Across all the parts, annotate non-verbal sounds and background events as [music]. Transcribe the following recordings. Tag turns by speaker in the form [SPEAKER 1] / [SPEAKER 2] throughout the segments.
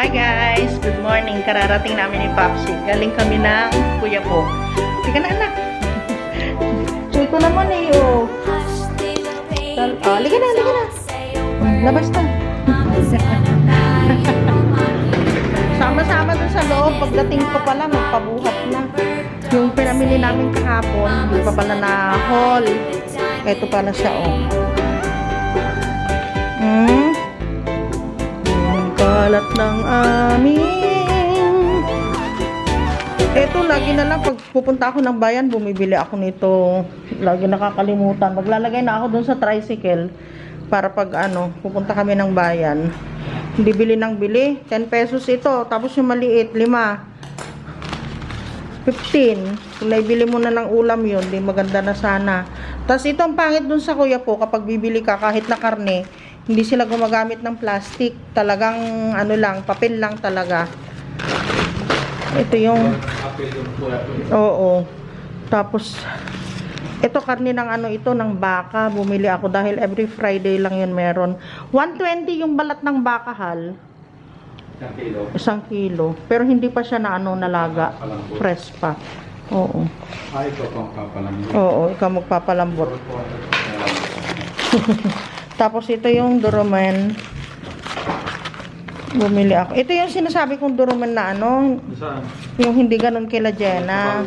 [SPEAKER 1] Hi guys! Good morning! Kararating namin ni Papsi. Galing kami ng kuya po. Tika na anak! [laughs] so ito naman eh oh. Tal ah, liga na, liga na! Labas na! [laughs] Sama-sama dun sa loob. Pagdating ko pala, magpabuhat na. Yung pinamili namin kahapon, hindi pa pala na haul. Ito pala siya oh. Kalat ng amin. Ito, lagi na lang pag pupunta ako ng bayan, bumibili ako nito. Lagi nakakalimutan. Maglalagay na ako dun sa tricycle para pag ano, pupunta kami ng bayan. Hindi bili ng bili. 10 pesos ito. Tapos yung maliit, 5. 15. Kung naibili mo na ng ulam yun, di maganda na sana. Tapos ito ang pangit dun sa kuya po, kapag bibili ka kahit na karne, hindi sila gumagamit ng plastic. Talagang ano lang, papel lang talaga. Ito yung Oo. Tapos ito karne ng ano ito ng baka. Bumili ako dahil every Friday lang yun meron. 120 yung balat ng baka hal.
[SPEAKER 2] Isang kilo.
[SPEAKER 1] Isang kilo. Pero hindi pa siya na ano nalaga. Fresh pa. Oo.
[SPEAKER 2] Ah, ito pang papalamig.
[SPEAKER 1] Oo, ikaw magpapalambot. [laughs] Tapos ito yung durumen. Bumili ako. Ito yung sinasabi kong durumen na ano,
[SPEAKER 2] Saan?
[SPEAKER 1] yung hindi ganun kila Jenna.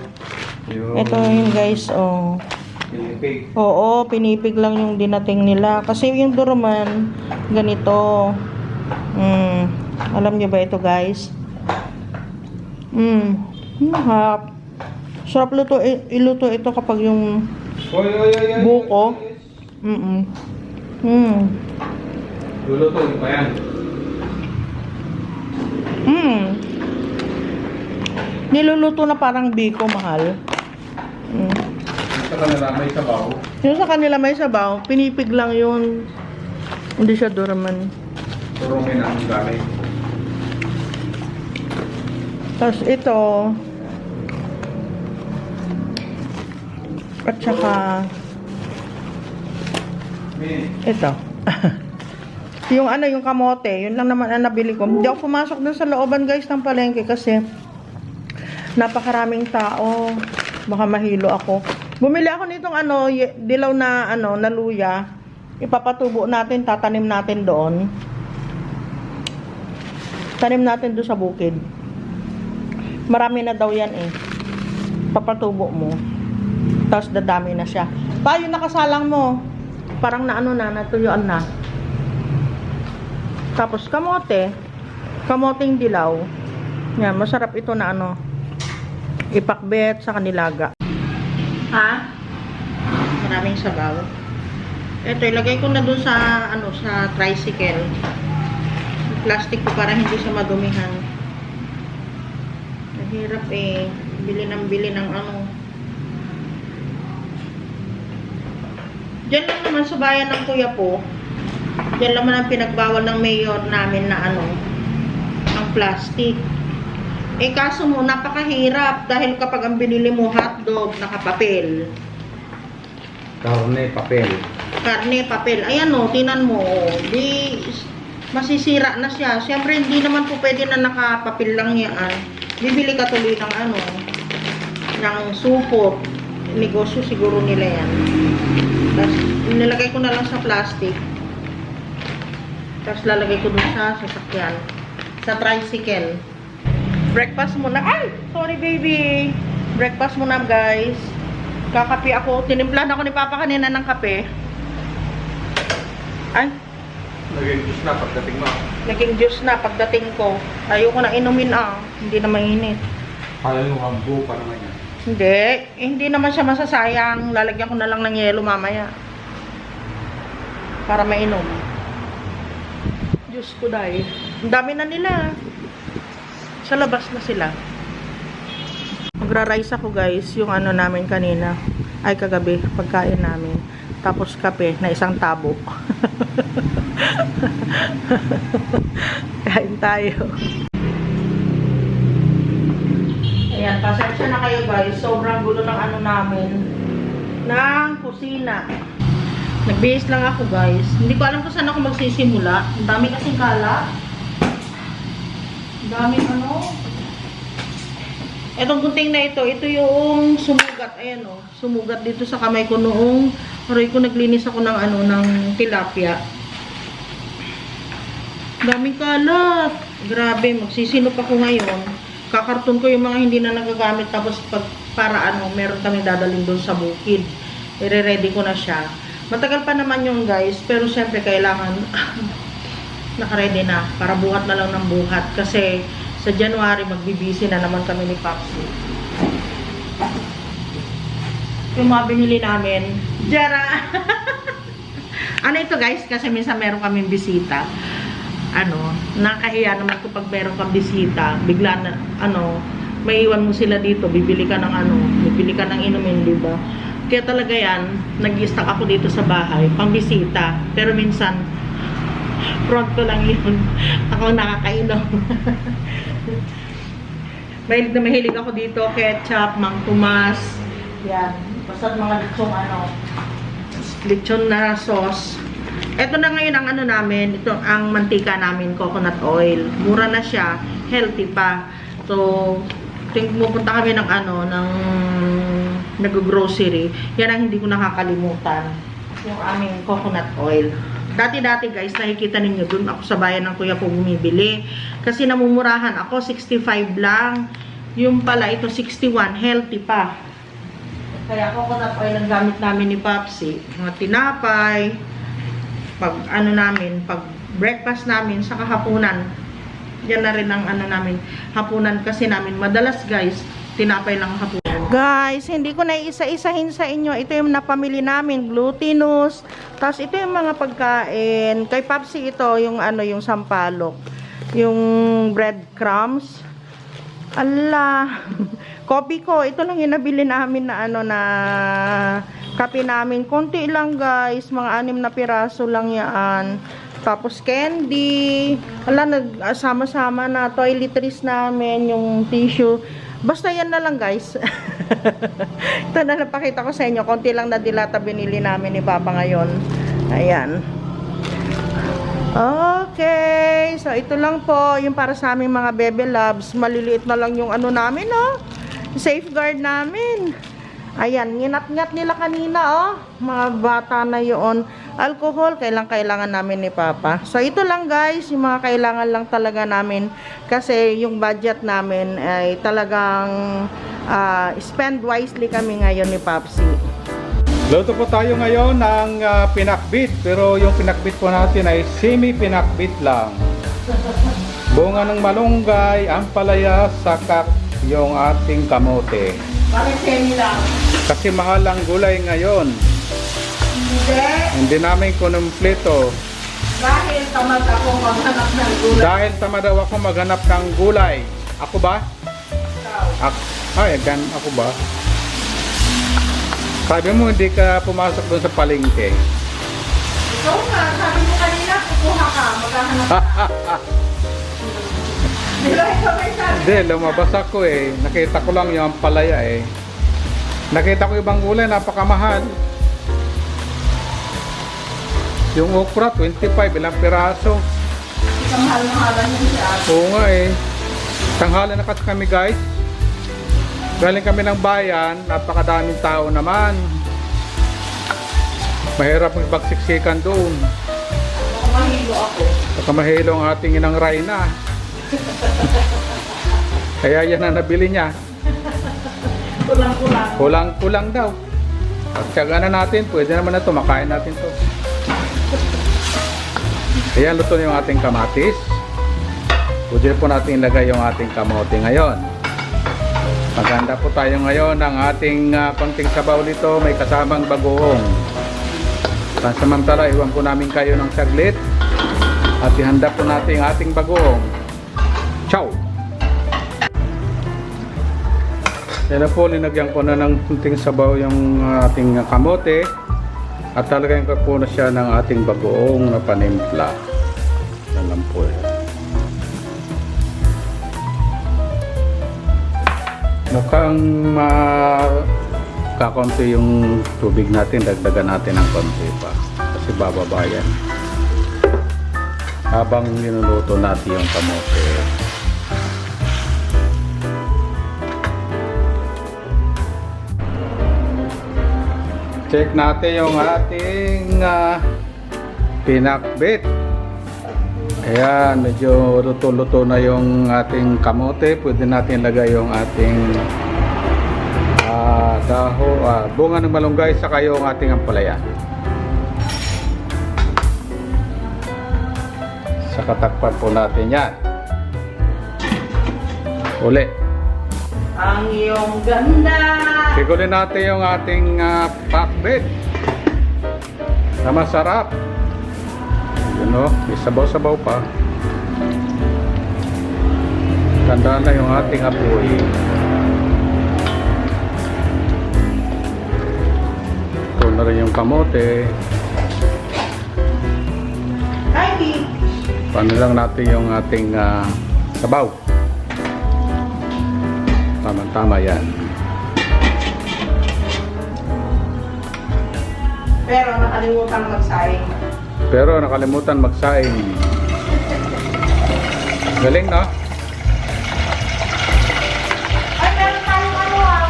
[SPEAKER 2] Yung
[SPEAKER 1] Ito yung guys, oh.
[SPEAKER 2] Pinipig.
[SPEAKER 1] Oo, pinipig lang yung dinating nila. Kasi yung duruman, ganito. Mm, alam niyo ba ito guys? Mm, mahap. Sarap luto, i- iluto ito kapag yung. Buko. Mm Mm.
[SPEAKER 2] Lulutuin pa yan.
[SPEAKER 1] Mm. Niluluto na parang biko, mahal. Mm.
[SPEAKER 2] Sa kanila may sabaw.
[SPEAKER 1] Yung sa kanila may sabaw, pinipig lang yun. Hindi siya duraman.
[SPEAKER 2] Turungin ang gamit.
[SPEAKER 1] Tapos ito, at saka ito. [laughs] yung ano, yung kamote, yun lang naman ang nabili ko. Hindi ako pumasok dun sa looban guys ng palengke kasi napakaraming tao. Baka mahilo ako. Bumili ako nitong ano, dilaw na ano, na luya. Ipapatubo natin, tatanim natin doon. Tanim natin doon sa bukid. Marami na daw yan eh. Papatubo mo. Tapos dadami na siya. Pa, yung nakasalang mo. Parang na ano na, natuyuan na. Tapos kamote. Kamoteng dilaw. Yan, masarap ito na ano. Ipakbet sa kanilaga. Ha? Maraming sabaw. Ito, ilagay ko na dun sa, ano, sa tricycle. Plastic ko para hindi siya madumihan. Mahirap eh. Bili ng bili ng ano. Diyan lang naman sa bayan ng kuya po. Diyan naman ang pinagbawal ng mayor namin na ano, ang plastic. Eh kaso mo, napakahirap dahil kapag ang binili mo hotdog, nakapapel.
[SPEAKER 2] karne, papel.
[SPEAKER 1] Karne, papel. Ayan o, tinan mo. oh. Di, masisira na siya. Siyempre, hindi naman po pwede na nakapapel lang yan. Bibili ka tuloy ng ano, ng supot. Negosyo siguro nila yan. Tapos, nilagay ko na lang sa plastic. Tapos, lalagay ko dun sa sasakyan. Sa tricycle. Breakfast muna. Ay! Sorry, baby. Breakfast muna, guys. Kakape ako. Tinimplahan ako ni Papa kanina ng kape. Ay,
[SPEAKER 2] Naging juice na pagdating mo.
[SPEAKER 1] naging juice na pagdating ko. Ayoko na inumin ah. Hindi na mainit.
[SPEAKER 2] Kaya yung hambo pa naman yan.
[SPEAKER 1] Hindi. Hindi naman siya masasayang. Lalagyan ko na lang ng yelo mamaya. Para mainom. Diyos ko dahil. Ang dami na nila. Sa labas na sila. Magra-rice ako guys. Yung ano namin kanina. Ay kagabi. Pagkain namin. Tapos kape na isang tabo. [laughs] Kain tayo. Ayan, pasensya na kayo guys. Sobrang gulo ng ano namin. Ng kusina. Nagbihis lang ako guys. Hindi ko alam kung saan ako magsisimula. Ang dami kasing kala. Daming ano. Etong gunting na ito, ito yung sumugat. Ayan o, sumugat dito sa kamay ko noong aray ko naglinis ako ng ano, ng tilapia. Daming kalat. Grabe, magsisinop ako ngayon. Kakarton ko yung mga hindi na nagagamit tapos pag para ano, meron kami dadalhin doon sa bukid. I-ready ko na siya. Matagal pa naman yung guys, pero syempre kailangan [laughs] nakaready na para buhat na lang ng buhat kasi sa January magbibisi na naman kami ni Papsi. Yung mga binili namin, Jara! [laughs] ano ito guys, kasi minsan meron kaming bisita. Ano, nakahiya naman kapag meron kang bisita, bigla na, ano, may iwan mo sila dito, bibili ka ng ano, bibili ka ng inumin, di ba? Kaya talaga yan, nag-stock ako dito sa bahay, pang bisita. Pero minsan, front ko lang yun. [laughs] Ako nakakainom. [laughs] mahilig na mahilig ako dito, ketchup, mang tumas, yan. Basta mga lechong ano, lechon na sauce. Ito na ngayon ang ano namin, ito ang mantika namin, coconut oil. Mura na siya, healthy pa. So, ting pupunta kami ng ano, ng nag-grocery. Yan ang hindi ko nakakalimutan. Yung aming coconut oil. Dati-dati guys, nakikita ninyo dun ako sa bayan ng kuya ko bumibili. Kasi namumurahan ako, 65 lang. Yung pala, ito 61, healthy pa. Kaya coconut oil ang gamit namin ni Papsi. Mga tinapay, pag ano namin, pag breakfast namin sa kahapunan. Yan na rin ang ano namin, hapunan kasi namin. Madalas guys, tinapay lang hapunan. Guys, hindi ko na isa-isahin sa inyo. Ito yung napamili namin, glutinous. Tapos ito yung mga pagkain. Kay Papsi ito, yung ano, yung sampalok. Yung breadcrumbs. Ala, [laughs] kopi ko. Ito lang yung nabili namin na ano na kape namin. Konti lang guys, mga anim na piraso lang yan. Tapos candy. Ala, nagsama-sama na toiletries namin, yung tissue. Basta yan na lang guys. [laughs] Ito na napakita ko sa inyo. Konti lang na dilata binili namin ni Papa ngayon. Ayan. Okay, so ito lang po yung para sa aming mga bebe loves. Maliliit na lang yung ano namin, oh. Safeguard namin. Ayan, nginat-ngat nila kanina, oh. Mga bata na yun. Alcohol, kailang kailangan namin ni Papa. So ito lang guys, yung mga kailangan lang talaga namin. Kasi yung budget namin ay talagang ah, spend wisely kami ngayon ni Papsi.
[SPEAKER 2] Luto po tayo ngayon ng ah, pinakbit. Pero yung pinakbit po natin ay semi-pinakbit lang. Bunga ng malunggay, ampalaya, sakak yung ating kamote.
[SPEAKER 1] Bakit semi lang?
[SPEAKER 2] Kasi mahal ang gulay ngayon.
[SPEAKER 1] Hindi.
[SPEAKER 2] Hindi namin kunumpleto.
[SPEAKER 1] Dahil tamad ako maghanap ng gulay.
[SPEAKER 2] Dahil tama daw ako maghanap ng gulay. Ako ba? Ako, ay, gan, ako ba? Sabi mo hindi ka pumasok doon sa palengke.
[SPEAKER 1] Ikaw nga, sabi mo kanina, kukuha ka, maghahanap ka. [laughs] Di ba ikaw may sabi?
[SPEAKER 2] Hindi, lumabas ako eh. Nakita ko lang yung palaya eh. Nakita ko ibang gulay, napakamahal. Yung okra, 25, ilang piraso.
[SPEAKER 1] Isang mahal-mahalan yun si ate.
[SPEAKER 2] Oo nga eh. Tanghali na kasi kami guys. Galing kami ng bayan, napakadaming tao naman. Mahirap magpagsiksikan doon.
[SPEAKER 1] Mahilo ako.
[SPEAKER 2] Baka mahilo ang ating inang Rayna. [laughs] Kaya yan ang nabili niya.
[SPEAKER 1] Kulang-kulang.
[SPEAKER 2] Kulang-kulang daw. At tiyaga na natin, pwede naman na ito, makain natin to. Ayan, luto na yung ating kamatis. Pwede po natin ilagay yung ating kamote ngayon. Maganda po tayo ngayon ng ating ah, konting sabaw dito, may kasamang bagoong. Pansamantala, iwan po namin kayo ng saglit. At ihanda po natin ang ating bagoong. Ciao! Yan na po, linagyan ko na ng kunting sabaw yung ating kamote. At talagyan ko po na siya ng ating bagoong na panimpla. Yan lang po eh. Mukhang makakonti yung tubig natin. Dagdagan natin ng konti pa. Kasi bababa yan. Habang niluluto natin yung kamote. Check natin yung ating uh, pinakbit. Ayan, medyo luto-luto na yung ating kamote. Pwede natin lagay yung ating ah, daho, ah, bunga ng malunggay saka yung ating ampalaya. Sa katakpan po natin yan. Uli.
[SPEAKER 1] Ang iyong ganda.
[SPEAKER 2] Sigulin natin yung ating uh, pakbit na masarap. Yun o, may sabaw-sabaw pa. Tandaan na yung ating apoy. Ito na rin yung kamote. Paano lang natin yung ating ah, sabaw. Tama-tama yan.
[SPEAKER 1] pero nakalimutan magsaing.
[SPEAKER 2] Pero nakalimutan magsaing. Galing, no?
[SPEAKER 1] Ano ah.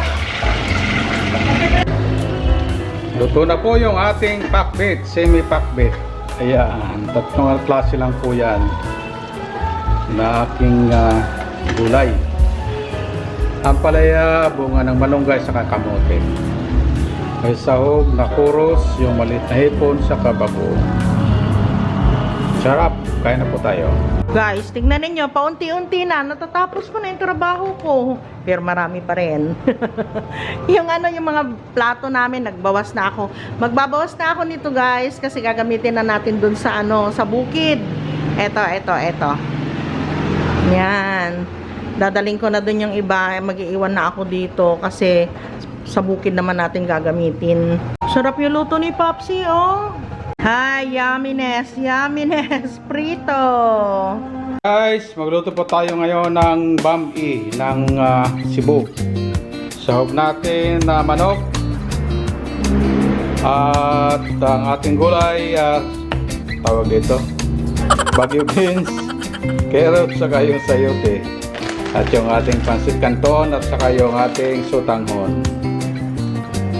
[SPEAKER 2] Luto na po yung ating pakbit, semi-pakbit. Ayan, tatlong klase lang po yan na aking ah, gulay. Ampalaya, bunga ng malunggay sa kamote. May sahog na kuros, yung maliit na hipon sa kabago. Sarap, kaya na po tayo.
[SPEAKER 1] Guys, tingnan ninyo, paunti-unti na, natatapos ko na yung trabaho ko. Pero marami pa rin. [laughs] yung ano, yung mga plato namin, nagbawas na ako. Magbabawas na ako nito guys, kasi gagamitin na natin dun sa ano, sa bukid. Eto, eto, eto. Yan. Dadaling ko na dun yung iba, mag-iiwan na ako dito kasi sa bukid naman natin gagamitin. Sarap yung luto ni Popsi, oh. Hi, yumminess, yumminess, [laughs] prito.
[SPEAKER 2] Guys, magluto po tayo ngayon ng bami ng ah, Cebu. Sahog natin na manok. At ang ating gulay, ah, tawag dito, [laughs] bagyo beans, carrot, saka yung sayote. At yung ating pansit canton at saka yung ating sutanghon.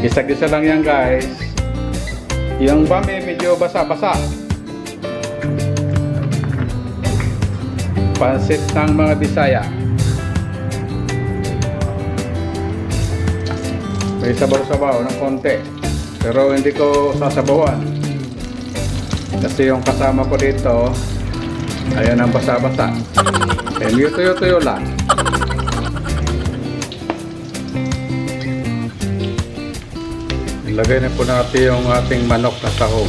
[SPEAKER 2] Gisa-gisa lang yan guys. Yung bami medyo basa-basa. Pansit ng mga Bisaya. May sabaw-sabaw ng konti. Pero hindi ko sasabawan. Kasi yung kasama ko dito, ayan ang basa-basa. Eh, yung tuyo-tuyo lang. Ilagay na po natin yung ating manok na sahog.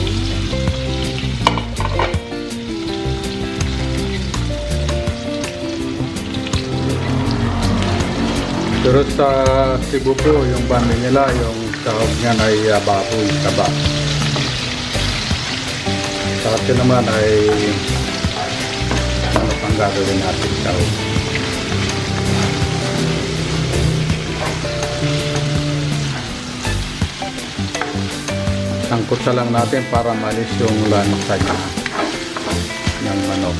[SPEAKER 2] Pero sa Cebu po, yung bami nila, yung sahog niyan ay uh, baboy, taba. Sa atin naman ay ano pang gagawin natin sahog. Angkot sa lang natin para malis yung lanok sa niya ng manok.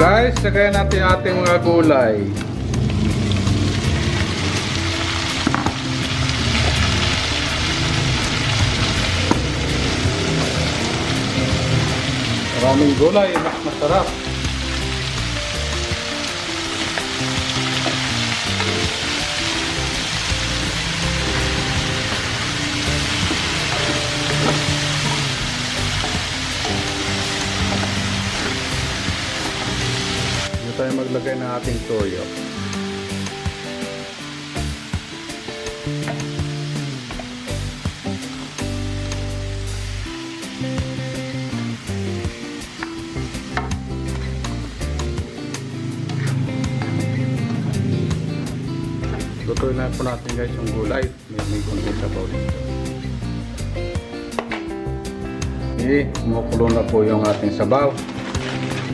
[SPEAKER 2] Guys, lagay natin ating mga gulay. Maraming gulay, mas masarap. Tayo maglagay ng ating toyo. Lutuin na po natin guys yung gulay. May, may konti sabaw dito. Okay, kumukulo na po yung ating sabaw.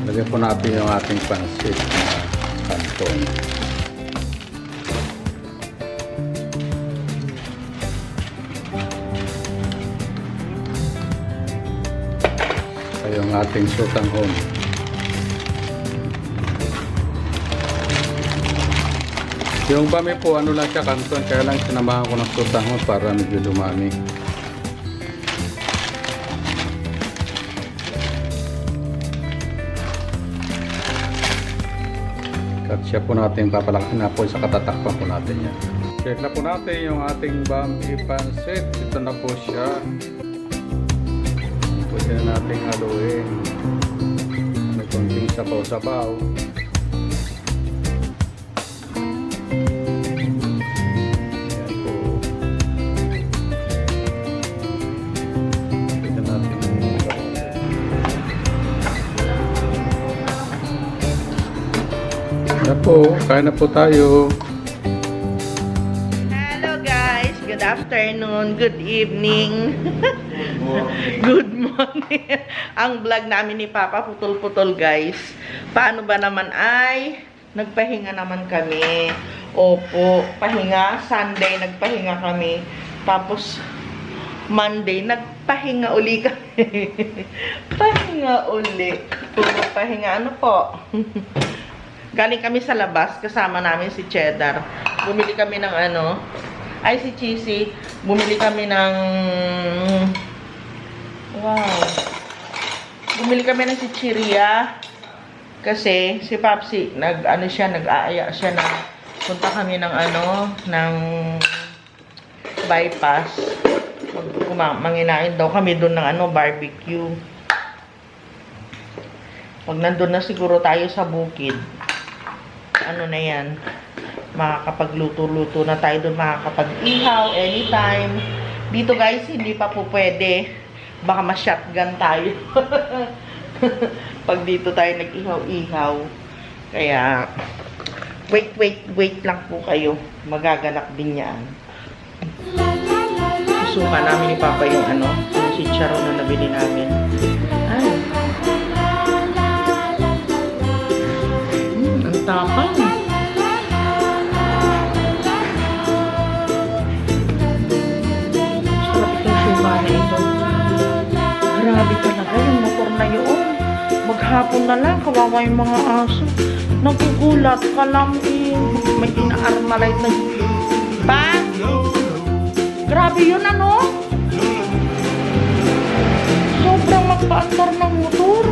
[SPEAKER 2] Lagyan po natin yung ating pansit na kanton. Kaya yung ating sutanghon. Yung bami po, ano lang siya, kanton, kaya lang sinamahan ko ng sutanghon para medyo dumami. At siya po natin papalakin na po sa katatakpan po natin yan. Check na po natin yung ating bami pansit. Ito na po siya. Pwede na natin haluin. May konting sabaw-sabaw. Na po, kain na po tayo.
[SPEAKER 1] Hello guys, good afternoon, good evening. [laughs] Good morning. Ang vlog namin ni Papa putol-putol guys. Paano ba naman ay nagpahinga naman kami. Opo, pahinga. Sunday nagpahinga kami. Tapos Monday nagpahinga uli kami. [laughs] pahinga uli. Pahinga. Ano po? [laughs] Galing kami sa labas, kasama namin si Cheddar. Bumili kami ng ano, ay si Cheesy, bumili kami ng, wow, bumili kami ng si Chiria, kasi si Papsi, nag, ano siya, nag-aaya siya na, punta kami ng ano, ng bypass. Mag, manginain daw kami doon ng ano, barbecue. Pag nandun na siguro tayo sa bukid, ano na yan, makakapagluto-luto na tayo doon, makakapag-ihaw anytime. Dito guys, hindi pa po pwede. Baka ma-shotgun tayo. [laughs] Pag dito tayo nag-ihaw-ihaw. Kaya, wait, wait, wait lang po kayo. Magaganap din yan. Susuka namin ni Papa yung ano, yung chicharon na nabili namin. Ay. Hmm, ang tapang. Na lang, kawawa yung mga aso. Nagugulat ka lang eh. May ina-armalite na... Pa? Grabe yun ano? Sobrang magpaandar ng motor.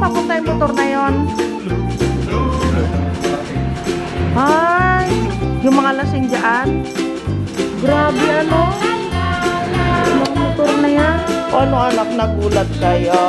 [SPEAKER 1] Papunta yung motor na yon. Ay, yung mga lasing dyan. Grabe ano? Yung motor na yan. O, Ano anak, nagulat kayo?